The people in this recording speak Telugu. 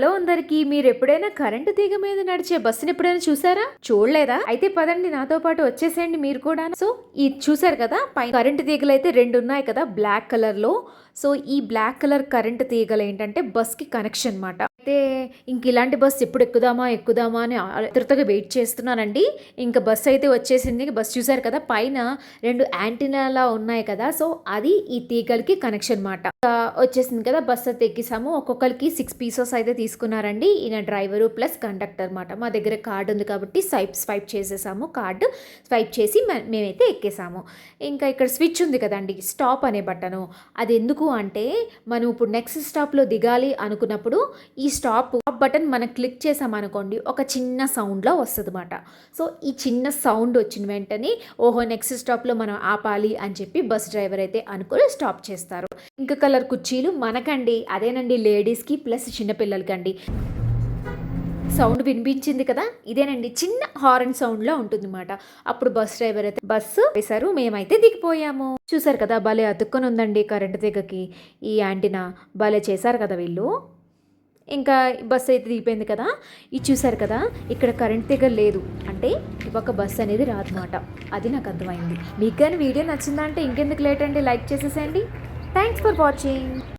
హలో అందరికీ మీరు ఎప్పుడైనా కరెంటు తీగ మీద నడిచే బస్సుని ఎప్పుడైనా చూసారా? చూడలేదా? అయితే పదండి నాతో పాటు వచ్చేసేయండి మీరు కూడా. సో ఈ చూసారు కదా పై కరెంటు తీగలు అయితే రెండు ఉన్నాయి కదా బ్లాక్ కలర్లో సో ఈ బ్లాక్ కలర్ కరెంటు తీగలు ఏంటంటే బస్కి కనెక్షన్ అన్నమాట. అయితే ఇంక ఇలాంటి బస్ ఎప్పుడు ఎక్కుదామా ఎక్కుదామా అని ఆతృతగా వెయిట్ చేస్తున్నానండి. ఇంకా బస్ అయితే వచ్చేసింది. బస్ చూసారు కదా పైన రెండు యాంటీనాలా ఉన్నాయి కదా సో అది ఈ తీగలకి కనెక్షన్ అన్నమాట వచ్చేసింది కదా బస్ అయితే ఎక్కిసాము. ఒక్కొక్కరికి సిక్స్ పీసెస్ అయితే తీసుకున్నారండి. ఈయన డ్రైవరు ప్లస్ కండక్టర్ అన్నమాట మా దగ్గర కార్డు ఉంది కాబట్టి స్వైప్ స్వైప్ చేసేసాము. కార్డు స్వైప్ చేసి మేమైతే ఎక్కేసాము. ఇంకా ఇక్కడ స్విచ్ ఉంది కదండి స్టాప్ అనే బట్టను అది ఎందుకు అంటే మనం ఇప్పుడు నెక్స్ట్ స్టాప్లో దిగాలి అనుకున్నప్పుడు ఈ స్టాప్ బటన్ మనం క్లిక్ చేసామనుకోండి ఒక చిన్న సౌండ్లో వస్తుంది అనమాట సో ఈ చిన్న సౌండ్ వచ్చిన వెంటనే ఓహో నెక్స్ట్ స్టాప్లో మనం ఆపాలి అని చెప్పి బస్ డ్రైవర్ అయితే అనుకుని స్టాప్ చేస్తారు. ఇంక కలర్ కుర్చీలు మనకండి అదేనండి లేడీస్కి ప్లస్ చిన్నపిల్లలకి అండి సౌండ్ వినిపించింది కదా ఇదేనండి చిన్న హార్న్ సౌండ్లో ఉంటుంది అనమాట అప్పుడు బస్ డ్రైవర్ అయితే బస్సు వేశారు మేమైతే దిగిపోయాము. చూసారు కదా భలే అతుక్కొని ఉందండి కరెంటు దిగకి. ఈ యాంటీనా భలే చేశారు కదా వీళ్ళు. ఇంకా బస్సు అయితే దిగిపోయింది కదా? ఇది చూసారు కదా? ఇక్కడ కరెంట్ తీగ లేదు. అంటే ఒక బస్సు అనేది రాదన్నమాట అది నాకు అర్థమైంది. మీకు కానీ వీడియో నచ్చిందా అంటే ఇంకెందుకు లేట్ అండి? లైక్ చేసేసేయండి. Thanks for watching